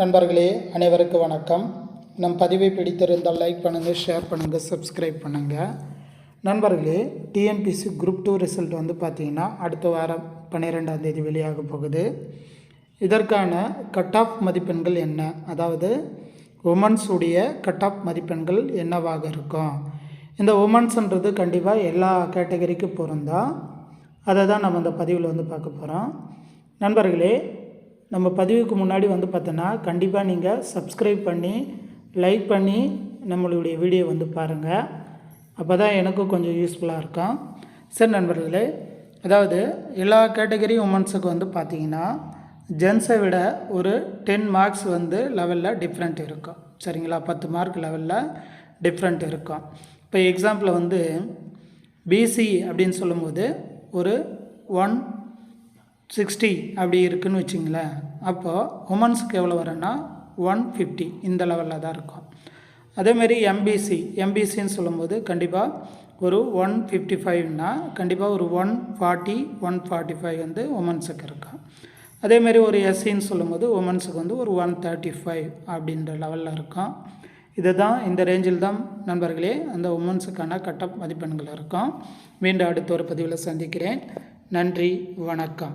நண்பர்களே அனைவருக்கும் வணக்கம். நம் பதிவை பிடித்திருந்தால் லைக் பண்ணுங்கள் ஷேர் பண்ணுங்கள் சப்ஸ்கிரைப் பண்ணுங்கள் நண்பர்களே டிஎன்பிசி குரூப் டூ ரிசல்ட் வந்து பார்த்திங்கன்னா அடுத்த வாரம் பன்னிரெண்டாம் தேதி வெளியாக போகுது. இதற்கான கட் ஆஃப் மதிப்பெண்கள் என்ன? அதாவது உமன்ஸ் உடைய கட் ஆஃப் மதிப்பெண்கள் என்னவாக இருக்கும்? இந்த உமன்ஸ்ன்றது கண்டிப்பாக எல்லா கேட்டகரிக்கும் பொருந்தா அதை தான் நம்ம இந்த பதிவில் வந்து பார்க்க போகிறோம் நண்பர்களே நம்ம பதிவுக்கு முன்னாடி வந்து பார்த்தோன்னா கண்டிப்பாக நீங்கள் சப்ஸ்கிரைப் பண்ணி லைக் பண்ணி நம்மளுடைய வீடியோ வந்து பாருங்கள் அப்போ தான் எனக்கும் கொஞ்சம் யூஸ்ஃபுல்லாக இருக்கும். சரி நண்பர்களே அதாவது எல்லா கேட்டகரி உமன்ஸுக்கு வந்து பார்த்தீங்கன்னா ஜென்ஸை விட ஒரு டென் மார்க்ஸ் வந்து லெவலில் டிஃப்ரெண்ட் இருக்கும். சரிங்களா? பத்து மார்க் லெவலில் டிஃப்ரெண்ட் இருக்கும். இப்போ எக்ஸாம்பிள் வந்து பிசி அப்படின்னு சொல்லும்போது ஒரு ஒன் சிக்ஸ்டி அப்படி இருக்குன்னு வச்சிங்களேன். அப்போது உமன்ஸுக்கு எவ்வளோ வரும்னா ஒன் ஃபிஃப்டி இந்த லெவலில் தான் இருக்கும். அதேமாரி எம்பிசி எம்பிசின்னு சொல்லும்போது கண்டிப்பாக ஒரு ஒன் ஃபிஃப்டி ஃபைவ்னா கண்டிப்பாக ஒரு one forty one forty five வந்து உமன்ஸுக்கு இருக்கும். அதேமாரி ஒரு எஸ்சின்னு சொல்லும்போது உமன்ஸுக்கு வந்து ஒரு ஒன் தேர்ட்டி ஃபைவ் அப்படின்ற லெவலில் இருக்கும். இதுதான் இந்த ரேஞ்சில் தான் நண்பர்களே அந்த உமன்ஸுக்கான கட்டப் மதிப்பெண்கள் இருக்கும். மீண்டும் அடுத்த ஒரு பதிவில் சந்திக்கிறேன். நன்றி வணக்கம்.